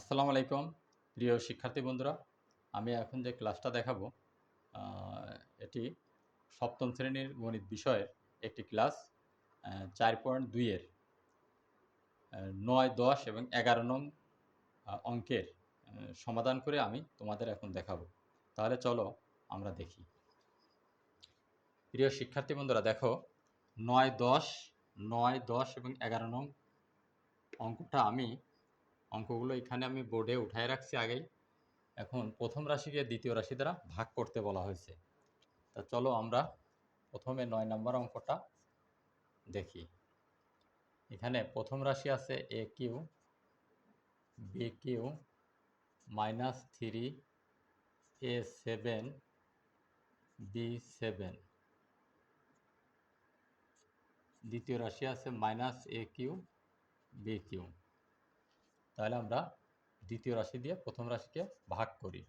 আসসালামু আলাইকুম। প্রিয় শিক্ষার্থী বন্ধুরা, আমি এখন যে ক্লাসটা দেখাবো এটি সপ্তম শ্রেণির গণিত বিষয়ের একটি ক্লাস চার পয়েন্ট দুইয়ের নয়, দশ এবং এগারো নং অঙ্কের সমাধান করে আমি তোমাদের এখন দেখাবো। তাহলে চলো আমরা দেখি। প্রিয় শিক্ষার্থী বন্ধুরা, দেখো, নয়, দশ নয়, দশ এবং এগারো নং অঙ্কটা আমি অঙ্কগুলো এখানে আমি বোর্ডে উঠায় রাখছি আগেই। এখন প্রথম রাশিকে দ্বিতীয় রাশি দ্বারা ভাগ করতে বলা হয়েছে। তা চলো আমরা প্রথমে নয় নম্বর অঙ্কটা দেখি। এখানে প্রথম রাশি আছে A cube B cube minus three A seven B seven দ্বিতীয় রাশি আছে minus A cube B cube তাহলে আমরা দ্বিতীয় রাশি দিয়ে প্রথম রাশিকে ভাগ করি।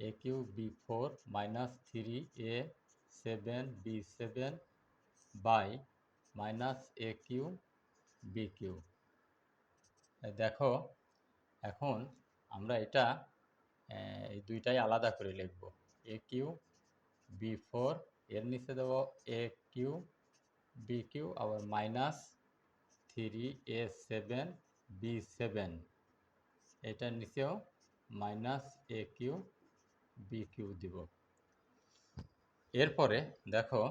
A cube B four, minus three A seven B seven by minus A cube B cube দেখো, এখন আমরা এটা এই দুইটাই আলাদা করে লিখব। এ কিউ বি ফোর, এর নিচে দেব এ কিউ বি কিউ আবার minus three A seven B seven. এটার নিচেও minus A cube B cube দিব। এরপরে দেখো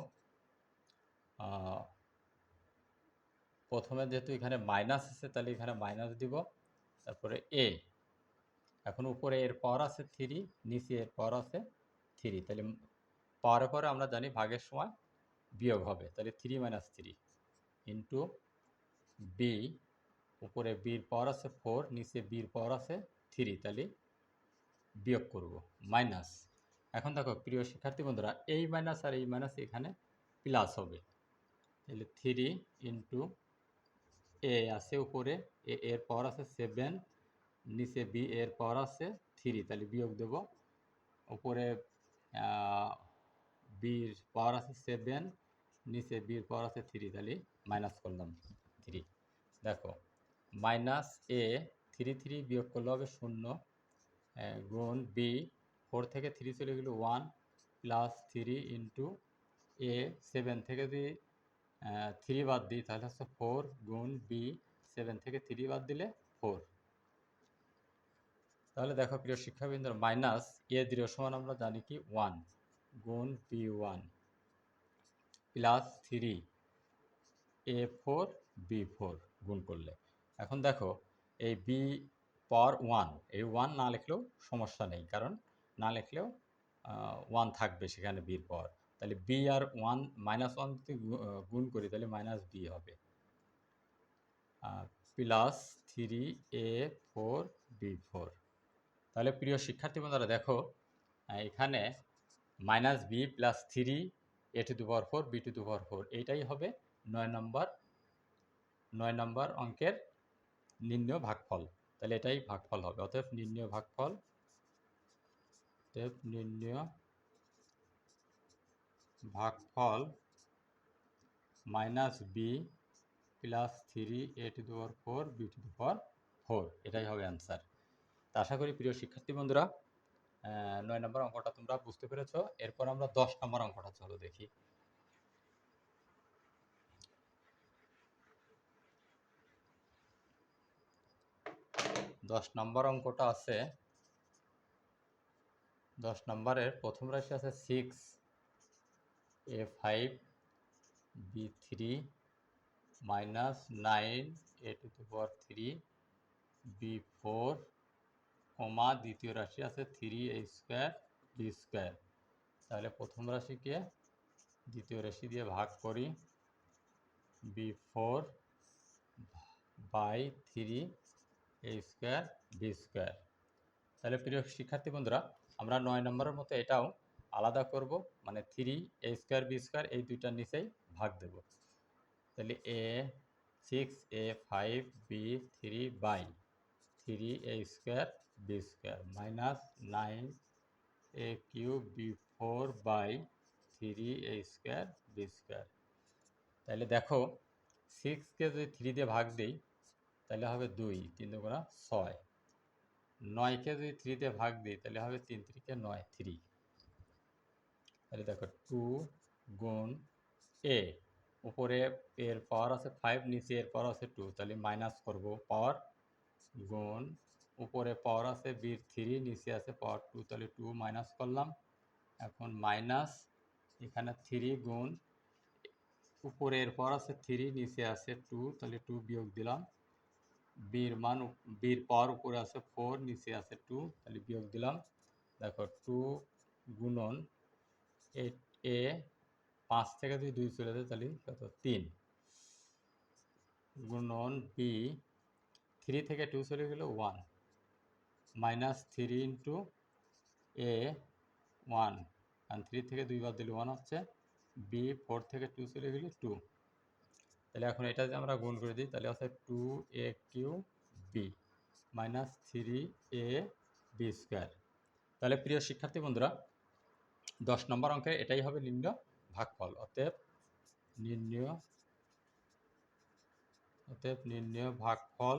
প্রথমে যেহেতু এখানে মাইনাস আছে, তাহলে এখানে মাইনাস দিব। তারপরে এ এখন উপরে এর পাওয়ার আছে থ্রি নিচে এর পাওয়ার আছে থ্রি তাহলে পাওয়ারের পরে আমরা জানি ভাগের সময় বিয়োগ হবে। তাহলে three minus three into B উপরে বির পাওয়ার আছে ফোর নিচে বির পাওয়ার আছে থ্রি তাহলে বিয়োগ করব মাইনাস এখন দেখো, প্রিয় শিক্ষার্থী বন্ধুরা, এই মাইনাস আর এই মাইনাস এখানে প্লাস হবে। তাহলে থ্রি ইন্টু এ আছে উপরে এ এর পাওয়ার আছে সেভেন নিচে বি এর পাওয়ার আছে থ্রি তাহলে বিয়োগ দেব। উপরে বির পাওয়ার আছে সেভেন নিচে বির পাওয়ার আছে থ্রি তাহলে মাইনাস করলাম থ্রি দেখো মাইনাস এ থ্রি থ্রি বিয়োগ করলে হবে শূন্য গুণ বি ফোর থেকে থ্রি চলে গেল one plus three into A seven থেকে যদি থ্রি বাদ দিই, তাহলে হচ্ছে ফোর গুণ বি সেভেন থেকে থ্রি বাদ দিলে ফোর তাহলে দেখো প্রিয় শিক্ষাবৃন্দর মাইনাস এ দৃঢ় সমান আমরা জানি কি? ওয়ান গুণ B one plus three A four B four গুণ করলে। এখন দেখো, এই বি পাওয়ার ওয়ান এই ওয়ান না লিখলেও সমস্যা নেই, কারণ না লিখলেও ওয়ান থাকবে সেখানে বির পাওয়ার তাহলে বি আর ওয়ান মাইনাস ওয়ান যদি গুণ করি, তাহলে মাইনাস বি হবে। Plus three A four B four তাহলে প্রিয় শিক্ষার্থী বন্ধুরা, দেখো এখানে minus B plus three A to the power four B two দু পাওয়ার ফোর এইটাই হবে নয় নম্বর নয় নম্বর অঙ্কের নির্ণয় ভাগফল। তাহলে এটাই ভাগফল হবে। অতএব নির্ণয় ভাগফল, অতএব নির্ণয় ভাগফল minus B plus three A to power four B to power four. এটাই হবে অ্যান্সার। তা আশা করি প্রিয় শিক্ষার্থী বন্ধুরা নয় নম্বর অঙ্কটা তোমরা বুঝতে পেরেছ। এরপর আমরা দশ নম্বর অঙ্কটা চলো দেখি। দশ নম্বর অঙ্কটা আছে। দশ নম্বরের প্রথম রাশি আছে six A five B three minus nine A to the power three B four comma দ্বিতীয় রাশি আছে three A square B square তাহলে প্রথম রাশিকে দ্বিতীয় রাশি দিয়ে ভাগ করি। B four by three A square B square তাহলে প্রিয় শিক্ষার্থী বন্ধুরা, আমরা নয় নম্বরের মতো এটাও আলাদা করব মানে three A square B square এই দুইটার নিচেই ভাগ দেব। তাহলে A six A five B three by three A square B square minus nine A cube B four by three A square B square তাহলে দেখো সিক্সকে যদি থ্রি দিয়ে ভাগ দিই তাহলে হবে দুই, তিন দুগুণা ছয়। নয়কে যদি থ্রি দিয়ে ভাগ দিই, তাহলে হবে তিন তিরিকে নয় থ্রি তাহলে দেখো টু গুণ এ উপরে এর পাওয়ার আছে ফাইভ নিচে এর পাওয়ার আছে টু তাহলে মাইনাস করব পাওয়ার গুণ, উপরে পাওয়ার আছে বির থ্রি নিচে আছে পাওয়ার টু তাহলে টু মাইনাস করলাম। এখন মাইনাস এখানে থ্রি গুণ, উপরে এর পাওয়ার আছে থ্রি নিচে আছে টু তাহলে টু বিয়োগ দিলাম। বির মান, বির পাওয়ার উপরে আছে ফোর নিচে আছে টু তাহলে বিয়োগ দিলাম। দেখো টু গুণন এ এ পাঁচ থেকে যদি দুই চলে যায়, তাহলে কত? তিন। গুণন বি থ্রি থেকে টু চলে গেল one minus three into A one কারণ থ্রি থেকে দুই দুইবার দিলে ওয়ান হচ্ছে বি ফোর থেকে টু চলে গেলে টু তাহলে এখন এটা যদি আমরা গুণ করে দিই, তাহলে আছে two A cube B minus three A B square তাহলে প্রিয় শিক্ষার্থী বন্ধুরা, দশ নম্বর অঙ্কে এটাই হবে নিম্ন ভাগফল, অতএব নির্ণয় অতএব নির্ণয় ভাগফল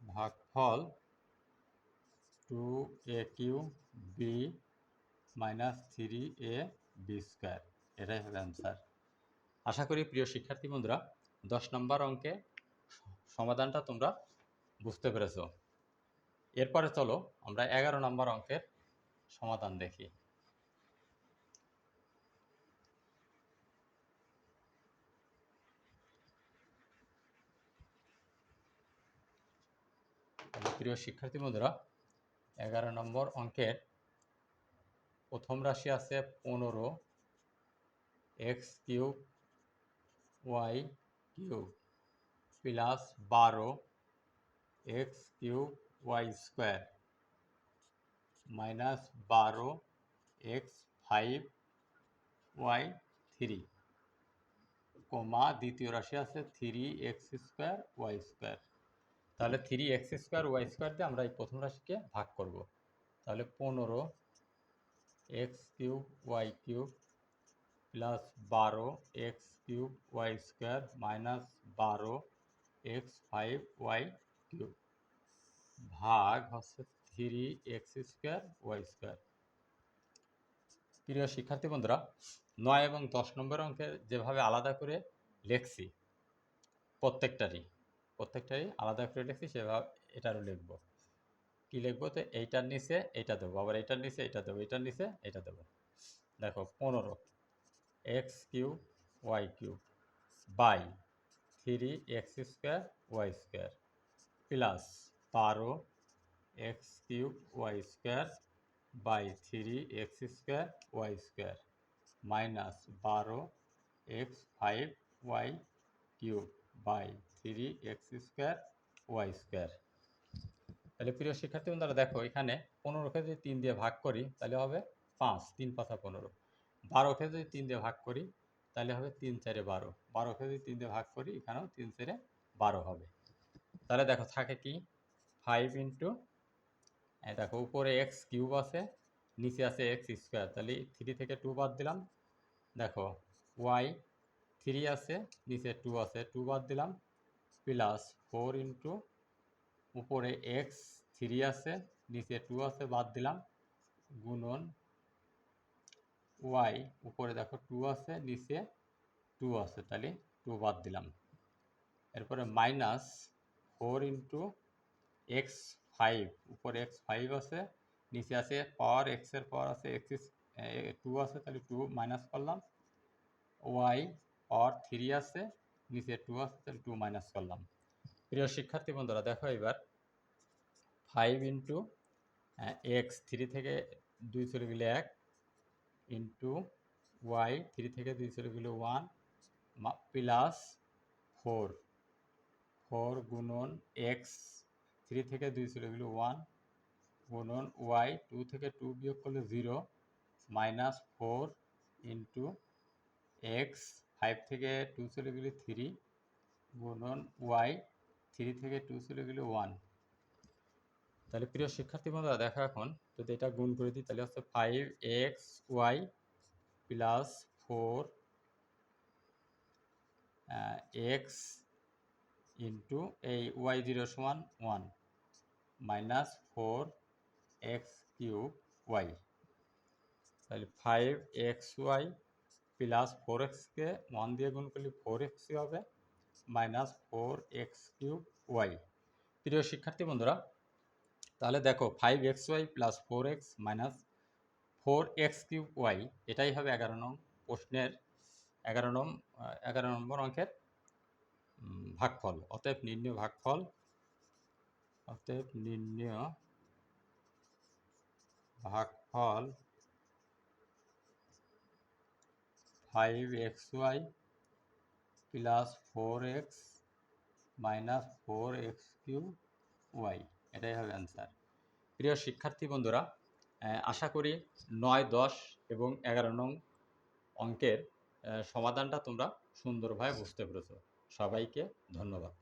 ভাগফল two A cube B minus three A B square এটাই হবে অ্যান্সার আশা করি প্রিয় শিক্ষার্থী বন্ধুরা, দশ নম্বর অঙ্কে সমাধানটা তোমরা বুঝতে পেরেছ। এরপরে চলো আমরা এগারো নম্বর অঙ্কের সমাধান দেখি। প্রিয় শিক্ষার্থী বন্ধুরা, এগারো নম্বর অঙ্কের প্রথম রাশি আছে পনেরো, X cube Y cube plus বারো X cube Y square minus বারো X five Y three comma দ্বিতীয় রাশি আছে three X square Y square. তাহলে three X square Y square দিয়ে আমরা এই প্রথম রাশিকে ভাগ করব। তাহলে পনেরো X cube Y cube plus বারো X cube Y square minus বারো এক্স ফাইভ ওয়াই কিউব ভাগ হচ্ছে three X square Y square. প্রিয় শিক্ষার্থী বন্ধুরা, নয় এবং দশ নম্বর অঙ্কে যেভাবে আলাদা করে লেখছি, প্রত্যেকটারই প্রত্যেকটারই আলাদা করে লিখছি, সেভাবে এটারও লিখব। কি লিখব? তো এইটার নিচে এইটা দেবো, আবার এইটার নিচে এটা দেবো, এইটার নিচে এটা দেবো। দেখো, পনেরো। X cube Y cube by three X square Y square plus বারো X cube Y square by three X square Y square minus বারো X five Y cube by three X square Y square. তাহলে প্রিয় শিক্ষার্থী বন্ধুরা, দেখো এখানে পনেরোকে যদি তিন দিয়ে ভাগ করি, তাহলে হবে পাঁচ, তিন পাঁচা পনেরো। বারোকে যদি তিন দিয়ে ভাগ করি, তাহলে হবে তিন চারে বারো। বারোকে যদি তিন দিয়ে ভাগ করি, এখানেও তিন চারে বারো হবে। তাহলে দেখো থাকে কি? ফাইভ ইন্টু দেখো উপরে এক্স কিউব আছে, নিচে আছে এক্স স্কোয়ার তাহলে থ্রি থেকে টু বাদ দিলাম। দেখো ওয়াই থ্রি আছে, নিচে টু আছে। টু বাদ দিলাম। প্লাস ফোর ইন্টু উপরে এক্স থ্রি আছে, নিচে টু আছে, বাদ দিলাম। গুণন ওয়াই, উপরে দেখো টু আছে, নিচে টু আছে, তাহলে টু বাদ দিলাম। এরপরে minus four into X five উপরে এক্স ফাইভ আছে, নিচে আছে পাওয়ার এক্সের পাওয়ার আছে এক্স টু আছে, তাহলে টু মাইনাস করলাম। ওয়াই পাওয়ার থ্রি আছে, নিচে টু আছে, তাহলে টু মাইনাস করলাম। প্রিয় শিক্ষার্থী বন্ধুরা, দেখো এবার ফাইভ ইন্টু এক্স থ্রি থেকে দুই চলে গেলে এক ইন্টু ওয়াই থ্রি থেকে দুই চলে গেলে ওয়ান প্লাস ফোর ফোর গুণন এক্স থ্রি থেকে দুই চলে গেলে ওয়ান গুণন ওয়াই টু থেকে টু বিয়োগ করলে zero minus four into X five থেকে টু চলে গেলে থ্রি গুণন ওয়াই থ্রি থেকে টু চলে গেলে ওয়ান তাহলে প্রিয় শিক্ষার্থী বন্ধুরা, দেখো এখন যদি এটা গুণ করে দিই, তাহলে হচ্ছে five X Y plus four X into এই ওয়াই জিরো সমান one minus four X cube Y তাহলে five X Y plus four এক্সকে ওয়ান দিয়ে গুণ করলে ফোর এক্সই হবে? Minus four X cube Y প্রিয় শিক্ষার্থী বন্ধুরা তাহলে দেখো five X Y plus four X minus four X cube Y এটাই হবে এগারো নং প্রশ্নের এগারো নং আহ, এগারো নম্বর অঙ্কের ভাগফল। অতএব নির্ণয় ভাগফল অতএব নির্ণয় ভাগফল five X Y plus four X minus four X cube Y এটাই হবে অ্যান্সার প্রিয় শিক্ষার্থী বন্ধুরা আশা করি নয়, দশ এবং এগারো নং অঙ্কের সমাধানটা তোমরা সুন্দরভাবে বুঝতে পেরেছ। সবাইকে ধন্যবাদ।